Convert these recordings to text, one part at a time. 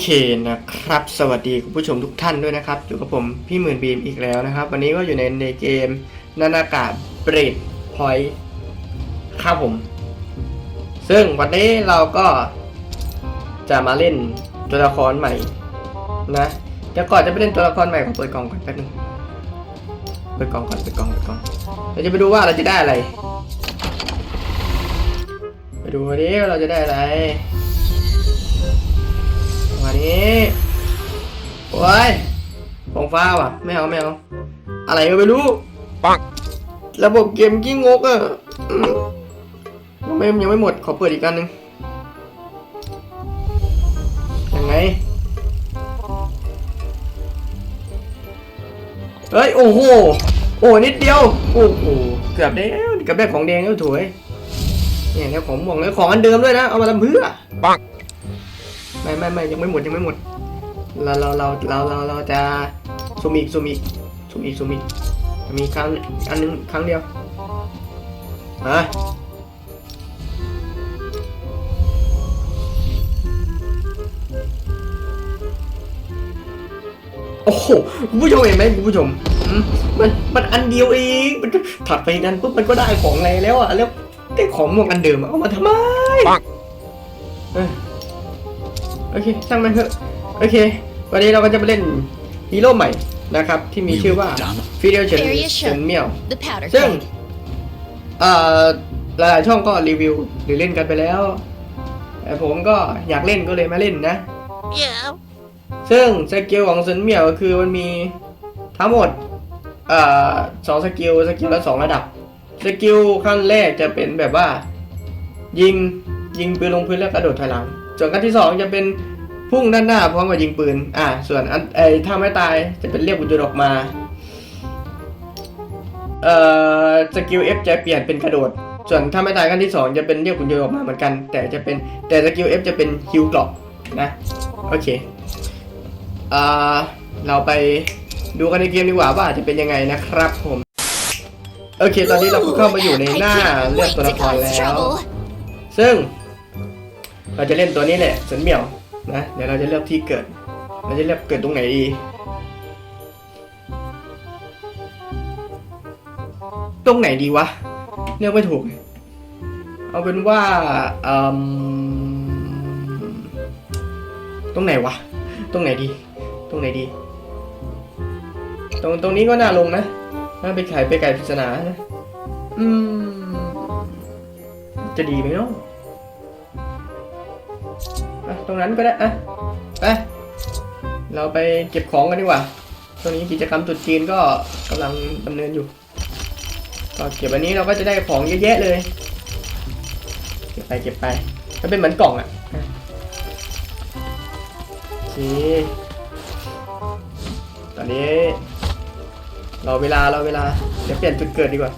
เคนะครับ สวัสดีคุณผู้ชมทุกท่านด้วยนะครับ อยู่กับผมพี่หมื่นบีมอีกแล้วนะครับ วันนี้ก็อยู่ในในเกมนานากาเบรดพอยต์ครับผม ซึ่งวันนี้เราก็จะมาเล่นตัวละครใหม่นะแต่ก่อนจะไปเล่นตัวละครใหม่ขอเปิดกล่องก่อนแป๊บนึงเปิดกล่องก่อนเปิดกล่องเปิดกล่องเราจะไปดูว่าเราจะได้อะไร ไปดูวันนี้เราจะได้อะไร วันนี้โอ้ยของฟ้าว่ะไม่เอาไม่เอาอะไรก็ไม่รู้ปังระบบเกมกิ้งงกอะอืมยังไม่ยังไม่หมดขอเปิดอีกอันหนึ่งยังไงเฮ้ยโอ้โหโอ้นิดเดียวโอ้โหเกือบได้วเกือบได้ของแดงแล้วถวยเนี่ยแล้วของม่วงแล้วของอันเดิมด้วยนะเอามาทำเพื่อปัง ไม่ไม่ไม่ยังไม่หมดยังไม่หมด เราเราเราเราเราเราจะซูมอีกซูมอีกซูมอีกซูมอีกมีครั้งอันนึงครั้งเดียวฮะโอ้โหคุณผู้ชมเห็นไหมคุณผู้ชมมันมันอันเดียวเองมันถัดไปนั้นปุ๊บมันก็ได้ของอะไรแล้วอะแล้วได้ของม่วงอันเดิมเอามาทำไม อเคช่างมันเถอะโอเค วันนี้เราก็จะไปเล่นฮีโร่ใหม่นะครับ ที่มีชื่อว่าฟิเดลเชน Various เชนเมียว The powder ซึ่ง keg. เอ่อหลายๆช่องก็รีวิวหรือเล่นกันไปแล้วแต่ผมก็อยากเล่นก็เลยมาเล่นนะ Yeah. ซึ่งสกิลของเซนเมียวก็คือมันมีทั้งหมดเอ่อสองสกิลสกิลละสองระดับสกิลขั้นแรกจะเป็นแบบว่า ยิงยิงปืนลงพื้นแล้วกระโดดถอยหลัง ส่วนขั้นที่สองจะเป็นพุ่งด้านหน้าพร้อมกับยิงปืน อ่า ส่วนอันไอ้ถ้าไม่ตายจะเป็นเรียกบุญยนต์ออกมา เอ่อ สกิล F จะเปลี่ยนเป็นกระโดด ส่วนถ้าไม่ตายขั้นที่สองจะเป็นเรียกบุญยนต์ออกมาเหมือนกัน แต่จะเป็นแต่สกิล F จะเป็นฮิวกรอบนะ โอเค อ่า เราไปดูกันในเกมดีกว่าว่าจะเป็นยังไงนะครับผม โอเค ตอนนี้เราก็เข้ามาอยู่ในหน้าเลือกตัวละครแล้ว ซึ่ง เราจะเล่นตัวนี้แหละสันเหมียวนะเดี๋ยวเราจะเลือกที่เกิด เราจะเลือกเกิดตรงไหนดี ตรงไหนดีวะเลือกไม่ถูก เอาเป็นว่าตรงไหนวะ ตรงไหนดี ตรงไหนดี ตรงตรงนี้ก็น่าลงนะน่าไปไขไปไก่ปริศนานะ อืม จะดีไหมเนาะ ตรงนั้นก็ได้อะไปเราไปเก็บของกันดีกว่าช่วงนี้กิจกรรมตรุษจีนก็กำลังดำเนินอยู่ก็เก็บอันนี้เราก็จะได้ของเยอะแยะเลย เก็บไปเก็บไปถ้าเป็นเหมือนกล่องอะอะโอเคตอนนี้เรอเวลาเรอเวลาเดี๋ยวเปลี่ยนจุดเกิดดีกว่า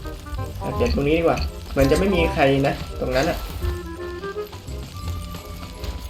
เปลี่ยนตรงนี้ดีกว่า เหมือนจะไม่มีใครนะ ตรงนั้นอะ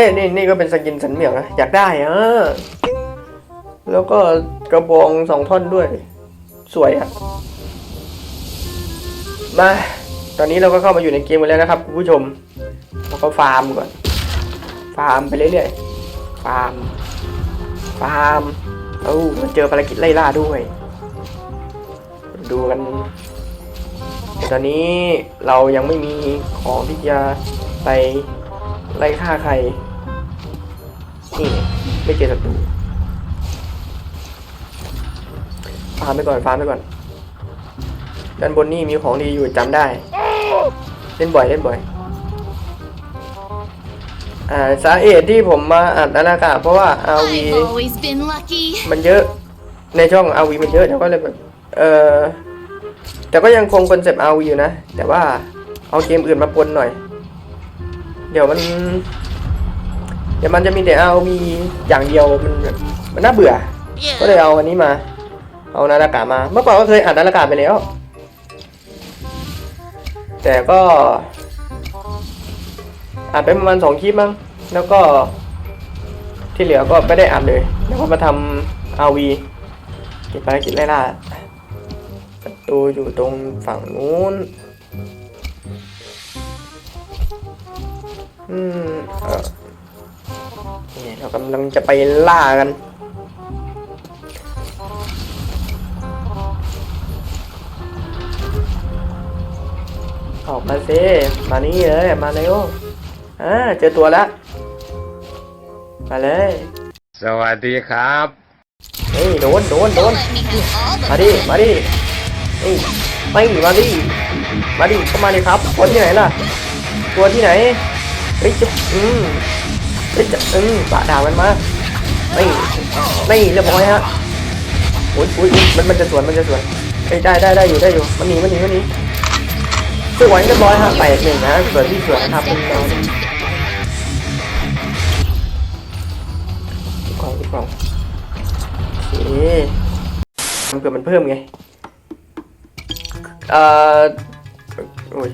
อ้ยนี่นี่ก็เป็นสกินสันเหมียวนะ อยากได้อะแล้วก็กระบองสองท่อนด้วย สวยอะมา ตอนนี้เราก็เข้ามาอยู่ในเกมกันแล้วนะครับคุณผู้ชมเราก็ฟาร์มก่อน ฟาร์มไปเรื่อยๆ ฟาร์ม ฟาร์มเอ้ามาเจอภารกิจไล่ล่าด้วย ดูกันตอนนี้เรายังไม่มีของที่จะไปไล่ฆ่าใคร นี่ ไม่เจอศัตรูฟาร์มไปก่อนฟาร์มไปก่อนด้านบนนี่มีของดีอยู่จำได้ เล่นบ่อยเล่นบ่อย อ่าสาเหตุที่ผมมาอัดนาฬิกาเพราะว่า RV I've always been lucky. มันเยอะในช่อง RV มันเยอะเดี๋ยวก็เลยแบบเออแต่ก็ยังคงคอนเซปต์ RV อยู่นะ แต่ว่าเอาเกมอื่นมาปนหน่อย เดี๋ยวมัน เดี๋ยวมันจะมีแต่เอามีอย่างเดียวมันแบบมันน่าเบื่อ ก็เลยเอาอันนี้มา เอานาฬิกามา เมื่อก่อนก็เคยอ่านนาฬิกาไปแล้ว แต่ก็อ่านไปประมาณสองคลิปมั้งแล้วก็ ที่เหลือก็ไม่ได้อ่านเลย แล้วก็มาทำอาวีเก็บภารกิจไล่ล่าประตูอยู่ตรงฝั่งนู้นอืมเออ นี่เรากำลังจะไปล่ากัน ออกมาสิมานี่เลยมาเร็วอ่าเจอตัวแล้ว มาเลย สวัสดีครับ นี่โดนโดนโดน Don't let me have all the มาดิมาดินี่ไม่มาดิมาดิเข้ามาดิครับตัวที่ไหนล่ะ ตัวที่ไหนเฮ้ยจะอืม เฮ้ยจะอืมปะดาวมันมาไม่ไม่เรียบร้อยฮะโอ้ยโอ้ยมันมันจะสวนมันจะสวนเฮ้ยได้ได้ได้อยู่ได้อยู่มันหนีมันหนีมันหนีสวยเรียบร้อยฮะแปดหนึ่งนะสวยที่สวยนะครับเป็นเรากล่องกล่องโอเคมันเกิดมันเพิ่มไงเอ่อโอ้ย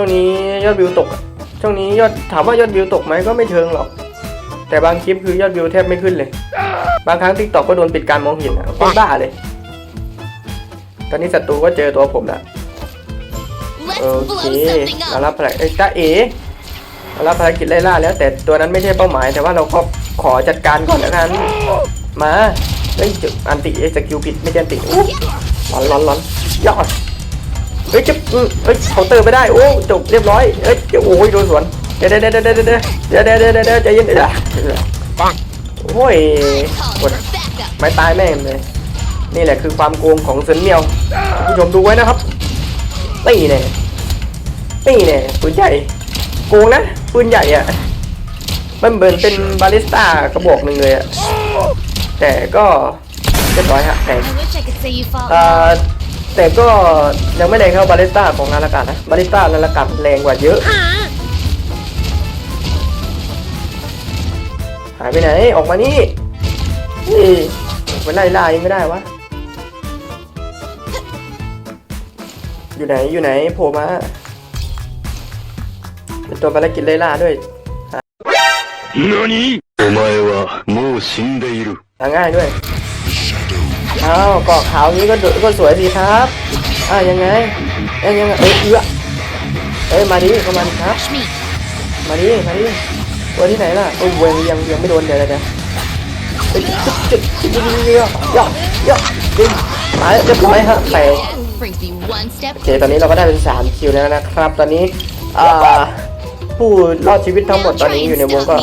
ช่วงนี้ยอดวิวตกอะช่วงนี้ยอดถามว่ายอดวิวตกไหมก็ไม่เชิงหรอก แต่บางคลิปคือยอดวิวแทบไม่ขึ้นเลย บางครั้งทิกตอกก็โดนปิดการมองเห็นอะโคตรบ้าเลย ตอนนี้ศัตรูก็เจอตัวผมแล้วโอ Let's เค blow something มา up. รับภารกิจเอ้ยจ้าเอ๋มารับภารกิจไล่ล่าแล้ว แต่ตัวนั้นไม่ใช่เป้าหมาย แต่ว่าเราก็ขอจัดการก่อนแล้วกันมาเฮ้ยจุดอันติเอ้ยสกิลผิดไม่ใช่อันติอู้ร้อนร้อนร้อนยอด เฮ้ยจะอืมเฮ้ยเคาน์เตอร์ไม่ได้โอ้จบเรียบร้อยเอ้ยเดี๋ยวโอ้ยโดนสวนเดี๋ยวเดี๋ยวเดี๋ยวเดี๋ยวเดี๋ยวเดี๋ยวเดี๋ยวเดี๋ยวเดะเดะใจเย็นเดี๋ยวปังโอ้ยกดไม่ตายแม่งเลยนี่แหละคือความโกงของเซนเมียวผู้ชมดูไว้นะครับตีแน่ตีแน่ปืนใหญ่โกงนะปืนใหญ่อะมันเหมือนเป็นบาลิสต้ากระบอกหนึ่งเลยอะแต่ก็เรียบร้อยฮะแต่ I wish I could say you fought เอ่อ well. แต่ก็ยังไม่แรงเท่าบาลิสต้าของนาฬิกานะบาลิสต้านาฬิกาแรงกว่าเยอะ หายไปไหน ออกมานี่นี่มันไล่ล่ายังไม่ได้วะ อยู่ไหน อยู่ไหนโผล่มา เป็นตัวภารกิจไล่ล่าด้วย 何お前はもう死んでいる。 หาง่ายด้วย อ้าวเกาะขาวนี้ก็ก็สวยสิครับอ่ายังไงเอ้ยยังเอ้ยเอื้อเอ้ยมาดิเข้ามาดิครับ มาดิมาดิตัวที่ไหนล่ะโอ้ยเวงยังยังไม่โดนเดี๋ยวเดี๋ยวเฮ้ยจุดจุดจุดจุดย่อย่อย่อดึงมาเรียบร้อยฮะแตก That brings me one step โอเคตอนนี้เราก็ได้เป็น3คิวแล้วนะครับ ตอนนี้อ่าผู้รอดชีวิตทั้งหมดตอนนี้อยู่ในวงก็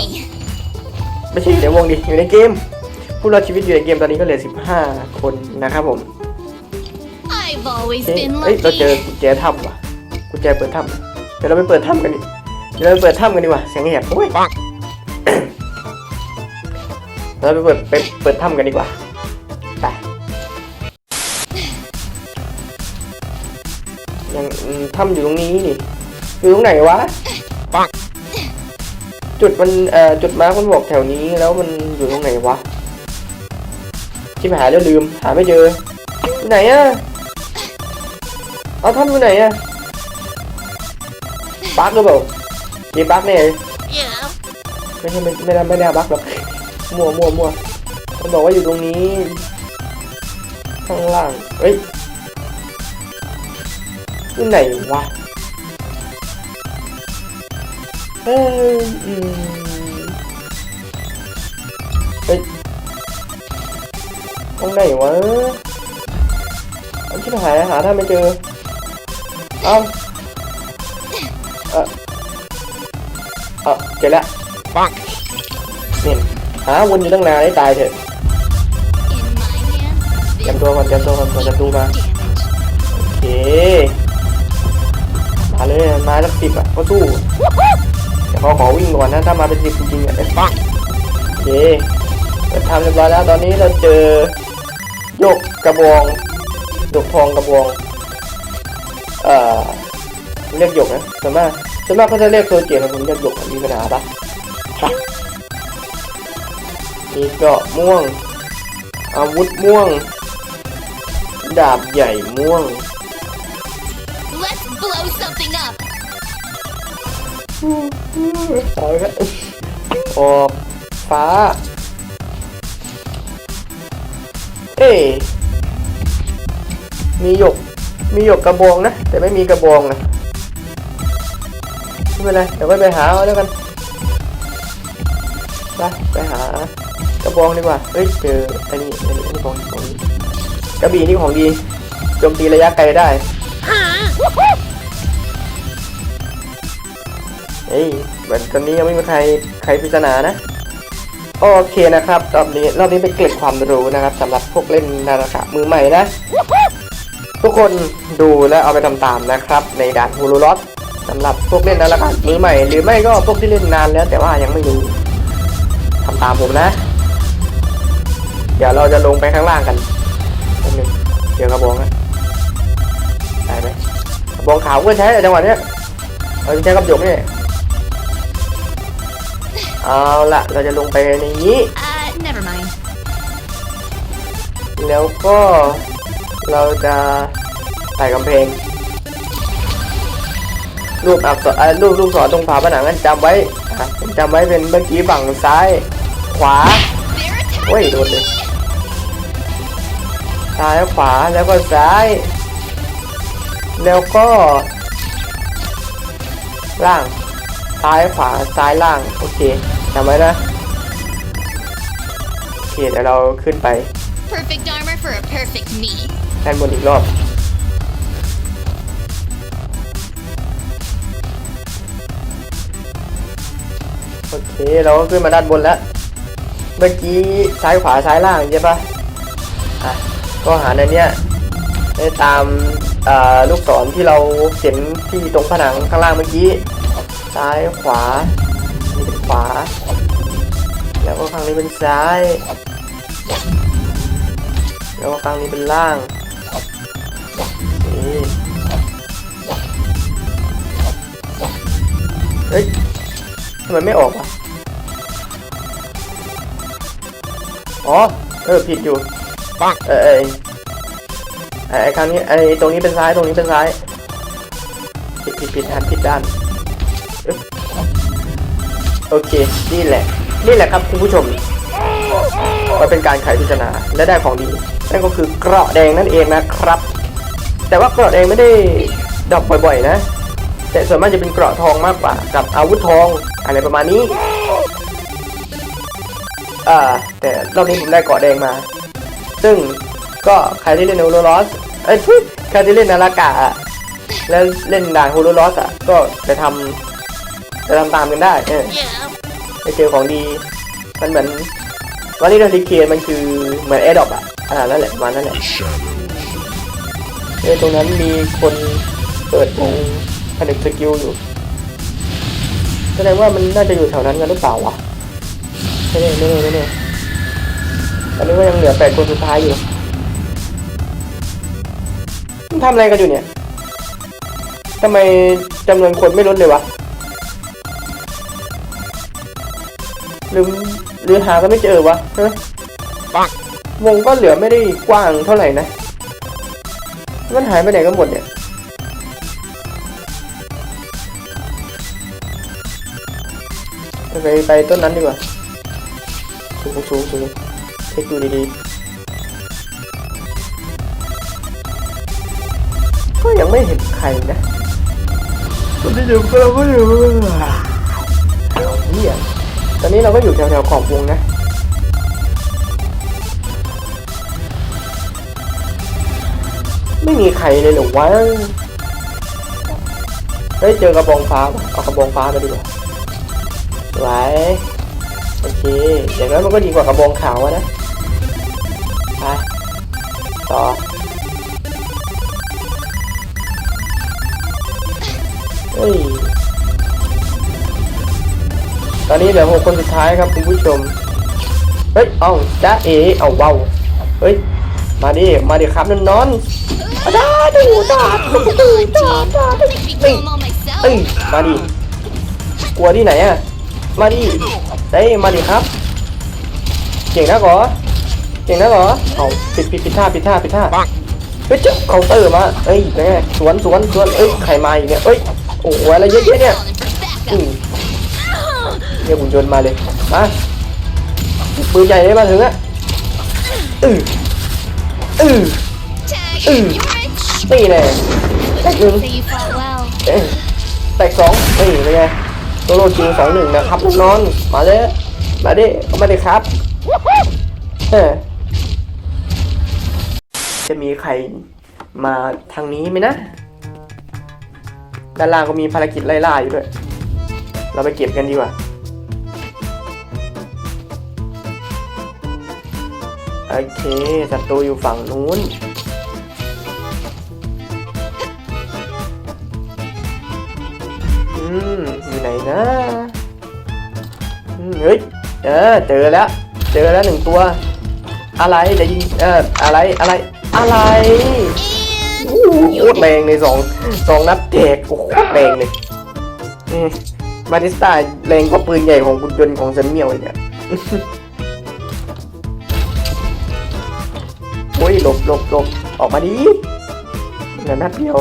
ไม่ใช่อยู่ในวงดิอยู่ในเกม ผู้รอดชีวิตอยู่ในเกมตอนนี้ก็เหลือ 15 คนนะครับผม I've always เฮ้ย been เอ้ยเราเจอ lucky. กุญแจถ้ำว่ะกุญแจเปิดถ้ำเดี๋ยวเราไปเปิดถ้ำกันดิเดี๋ยวเราไปเปิดถ้ำกันดีกว่าเสียงแหบโอ้ยปังเราไปเปิดไปเปิดถ้ำกันดีกว่าไปยังอืมถ้ำอยู่ตรงนี้นี่อยู่ตรงไหนวะปังจุดมันเอ่อจุดมาร์คมันบอกแถวนี้แล้วมันอยู่ตรงไหนวะ ที่หายแล้วลืม หาไม่เจออยู่ไหนอะเอาถ้ำอยู่ไหนอะบั๊กหรือเปล่ามีบั๊กแน่เลย Yeah. ไม่ใช่ไม่ไม่ได้ไม่ได้บั๊กหรอกมั่วมั่วมั่วมันบอกว่าอยู่ตรงนี้ ข้างล่างเฮ้ยอยู่ไหนวะเอ้ยอืม รงไหนวะเอาชิบหายหาถ้าไม่เจอ เอ้าเออเออเจอแล้วปังเนี่ยหาวนอยู่ตั้งนานให้ตายเถอะ In my hands, เตรียมตัวก่อนเตรียมตัวก่อนก่อนจะดูมา damage. โอเคมาเลยมาสักสิบอะก็สู้แต่เขาขอวิ่งก่อนนะถ้ามาเป็นสิบจริงๆอะเอ้ยปังเคเราทำเรียบร้อยแล้วตอนนี้เราเจอ โยกกระบองโยกทองกระบองเอ่อเรียกหยกนะส่วนมากส่วนมากเขาจะเรียกโซเจียนะผมเรียกหยกมีปัญหาปะไปมีเกราะม่วง อาวุธม่วง ดาบใหญ่ม่วง Let's blow something up. เอาละออกฟ้า ย มีหยก มีหยกกระบองนะ แต่ไม่มีกระบองนะไม่เป็นไรเดี๋ยวไปไปหาเอาแล้วกันไปไปหากระบองดีกว่า เฮ้ยเจออันนี้อันนี้อันนี้ของของดีกระบี่นี่ของดีโจมตีระยะไกลได้เฮ้ยเหมือนตอนนี้ยังไม่มีใครใครพิจารณานะ โอเคนะครับรอบนี้รอบนี้เป็นเกร็ดความรู้นะครับสำหรับพวกเล่นนาฬิกามือใหม่นะ ทุกคนดูและเอาไปทำตามนะครับ ในด่านฮูลูลอสสำหรับพวกเล่นนาฬิกามือใหม่ หรือไม่ก็พวกที่เล่นนานแล้ว แต่ว่ายังไม่รู้ทำตามผมนะ เดี๋ยวเราจะลงไปข้างล่างกันแป๊บนึงเจอกระบองนะได้ไหมกระบองขาวก็ใช้แต่จังหวะเนี้ยเราจะใช้กับหยกนี่ เอาละเราจะลงไปในนี้ Uh, never mind. แล้วก็เราจะใส่กำแพงรูปอักษรเอ่อรูปลูกศรตรงฝาผนังนั้นจำไว้อะผมจำไว้เป็นเมื่อกี้ฝั่งซ้าย ขวา They're attacking. โอ้ยโดนเลยซ้ายขวาแล้วก็ซ้าย แล้วก็ ล่าง ซ้ายขวาซ้ายล่าง โอเค จำไว้นะโอเคเดี๋ยวเราขึ้นไป Perfect armor for a perfect me. ด้านบนอีกรอบ โอเค เราก็ขึ้นมาด้านบนแล้ว เมื่อกี้ซ้ายขวาซ้ายล่างใช่ปะอะ ก็หาในเนี้ยได้ตามอ่าลูกศรที่เราเห็นที่ตรงผนังข้างล่างเมื่อกี้ ซ้ายขวานี่เป็น ขวา แล้วก็ข้างนี้เป็นซ้าย แล้วก็ข้างนี้เป็นล่างนี่เฮ้ยทำไมไม่ออกวะอ๋อ เออ ผิดอยู่ปังเออเออไอ้ครั้งนี้ไอ้ตรงนี้เป็นซ้าย ตรงนี้เป็นซ้าย ผิดผิดผิดหันผิดด้าน โอเค นี่แหละ นี่แหละครับคุณผู้ชมก็เป็นการไขปริศนาและได้ของดี นั่นก็คือเกราะแดงนั่นเองนะครับ แต่ว่าเกราะแดงไม่ได้ดรอปบ่อยๆนะ แต่ส่วนมากจะเป็นเกราะทองมากกว่า กับอาวุธทองอะไรประมาณนี้ อ่า แต่รอบนี้ผมได้เกราะแดงมา ซึ่งก็ใครที่เล่นโฮโลลอสเอ้ยทุยใครที่เล่นนาฬกาอะแล้วเล่นด่านโฮโลลอสอะก็ไปทำ ไปทำตามกันได้เออ Yeah. ไปเจอของดี มันเหมือนวันนี้เราดิเคมันคือเหมือนแอร์ดอปอะ อ่านั่นแหละประมาณนั่นแหละเออตรงนั้นมีคนเปิดวงผนึกสกิลอยู่แสดงว่ามันน่าจะอยู่แถวนั้นกันหรือเปล่าวะไม่แน่ไม่แน่ไม่แน่ตอนนี้ก็ยังเหลือแปดคนสุดท้ายอยู่มันทำอะไรกันอยู่เนี่ยทำไมจำนวนคนไม่ลดเลยวะ หรือหรือหาก็ไม่เจอวะใช่ไหมปังวงก็เหลือไม่ได้กว้างเท่าไหร่นะ มันหายไปไหนกันหมดเนี่ยไปไปต้นนั้นดีกว่าสูงสูงสูงเช็คดูดีๆ ก็ยังไม่เห็นใครนะคนที่อยู่ก็เราก็อยู่เอาเนี่ยต อนนี้เราก็อยู่แถวๆขอบวงนะไม่มีใครเลยหรอวะเฮ้ยเจอกระบองฟ้าว่ะเอากระบองฟ้าไปดีกว่าไว้โอเคอย่างนั้นมันก็ดีกว่ากระบองขาวอะนะไปต่อเฮ้ย ตอนนี้เหลือหกคนสุดท้ายครับคุณผู้ชม เฮ้ย เอาจ้าเอ เอาเบาเฮ้ย มาดิ มาดิครับนอนนอนจ้าดูจ้าดูจ้าจ้า Make me kill them all myself. เอ้ย มาดิ กลัวที่ไหนอะมาดิเฮ้ยมาดิครับ เก่งนะกอเก่งนะกอเอาปิดปิดปิดท่าปิดท่าปิดท่าเฮ้ยเจ้าเคาน์เตอร์มาเอ้ยแม่สวนสวนสวนเอ้ย ใครมาอีกเนี่ยเอ้ย โอ้โหอะไรเยอะแยะเนี่ยอืม เรียกหุ่นยนต์มาเลยมาปืนใหญ่ได้มาถึงอะอืออือ Tag, Mm. you rich? นี่แน่แตกหนึ่ง Say you fought well. เอ้ยแตกสองนี่เป็นไงโซโลจริงสองหนึ่งนะครับน้องๆมาเลยมาดิเอามาดิครับเออจะมีใครมาทางนี้ไหมนะ ด้านล่างก็มีภารกิจไล่ล่าอยู่ด้วย เราไปเก็บกันดีกว่า โอเคศัตรูอยู่ฝั่งนู้นอืมอยู่ไหนนะเฮ้ยเออเจอแล้ว เจอแล้วหนึ่งตัว อะไรจะยิงเอออะไรอะไรอะไรโอ้หโคตรแรงเลยสองสองนัดแตกโอ้โหโคตรแรงเลยมาริสตาแรงกว่าปืนใหญ่ของคุณยนต์ของเซนเมียวเนี่ย หลบหลบออกมาดิเหลือนัดเดียว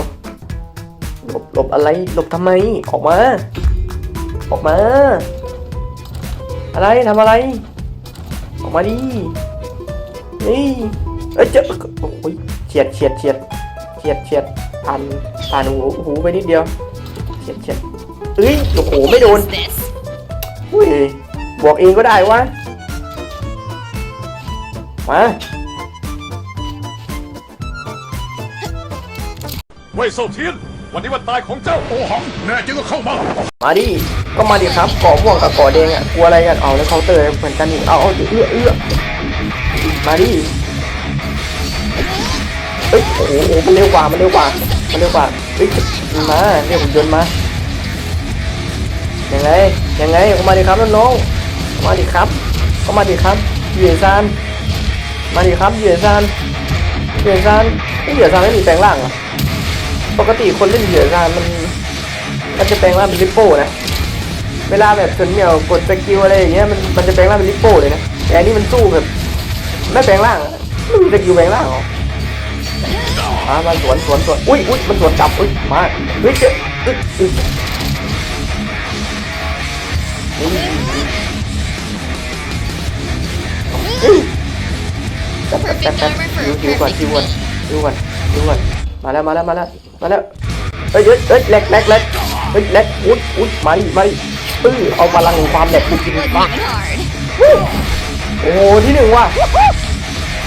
หลบหลบอะไรหลบทำไมออกมา ออกมา อะไรทำอะไร ออกมาดินี่เอ้ยเจอโอ้ยเฉียดเฉียดเฉียดเฉียดเฉียดผ่านผ่านหูหูไปนิดเดียวเฉียดเฉียดเอ้ยโอ้โหไม่โดนอุ้ยบอกเองก็ได้วะมา ว่ยเซาเทียน วันนี้วันตายของเจ้าโอหัง แน่จริงก็เข้ามา มาดิ ก็มาดิครับก่อม่วงกับก่อแดงอะ กลัวอะไรกัน เอาแล้วเคาน์เตอร์เหมือนกันนี่เอาเอาเอื้อเอื้อมาดิเฮ้ยโอ้โหโอ้โหมันเร็วกว่า มันเร็วกว่า มันเร็วกว่าเฮ้ยมาเรียกหุ่นยนต์มา ยังไง ยังไงก็มาดิครับน้องๆมาดิครับก็มาดิครับเหยื่อซานมาดิครับเหยื่อซานเหยื่อซานไม่เหยื่อซานไม่มีแปลงร่างเหรอ ปกติคนเล่นเหยื่อซานมันมันจะแปลงร่างเป็นลิปโป้นะ เวลาแบบส่วนเหมียวกดสกิลอะไรอย่างเงี้ยมันมันจะแปลงร่างเป็นลิปโป้เลยนะ แต่อันนี้มันสู้แบบไม่แปลงร่างอะไม่มีสกิลแปลงร่างหรอมามาสวนสวนสวนอุ้ยอุ้ยมันสวนกลับอุ้ยมาเฮ้ยเจ๊อึ๊ยอึ๊ยอุ้ยเฮ้ยแป๊บแป๊บแป๊บแป๊บคิวคิวก่อนคิวก่อนคิวก่อนคิวก่อนมาแล้วมาแล้วมาแล้ว มาแล้วเฮ้ยเฮ้ยเฮ้ยแหลกแหลกแหลกเฮ้ยแหลกอุ้ยอุ้ยมาดิมาดิปื้อเอาพลังแห่งความแหลกกูกิน Wasn't ปัง even hard. โอ้โหที่หนึ่งว่ะ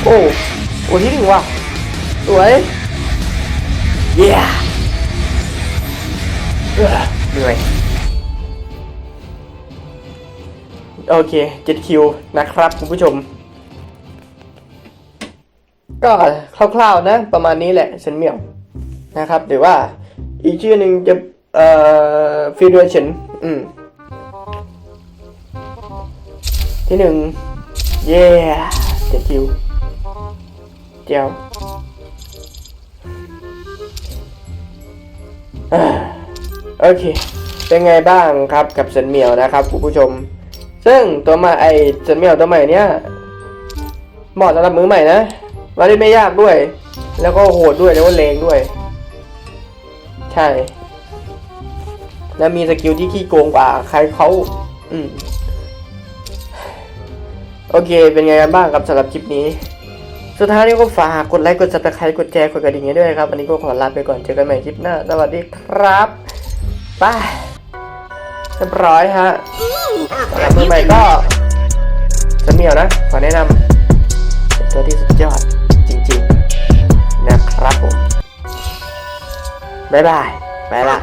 โอ้โหที่หนึ่งว่ะสวยเย้เออเหนื่อยโอเคเจ็ดคิวนะครับคุณผู้ชม ก็คร่าวๆนะประมาณนี้แหละเซนเมียว นะครับ หรือว่าอีกชื่อหนึ่งจะเอ่อฟิวเดอร์เชนอืมที่หนึ่งเย้เจ็ดคิวเจียวอ่าโอเค เป็นไงบ้างครับกับเซนเมียวนะครับคุณผู้ชม ซึ่งตัวใหมาไอเซนเมียวตัวใหม่เนี้ยเหมาะสำหรับมือใหม่นะมาได้ไม่ยากด้วย แล้วก็โหดด้วยแล้วก็แรงด้วย ช่ แล้วมีสกิลที่ขี้โกงกว่า ใครเขาอืม โอเค เป็นไงกันบ้างครับสำหรับคลิปนี้ สุดท้ายนี้ก็ฝากกดไลค์ กด subscribe กดแชร์กดกระดิ่งให้ด้วยครับ วันนี้ก็ขอลาไปก่อน เจอกันใหม่คลิปหน้า สวัสดีครับบายเรียบร้อยฮะสำหรับมือใหม่ก็จะเหมียวนะ ขอแนะนำเป็นตัวที่สุดยอดจริง ๆ นะครับผม บ๊ายบาย ไปละ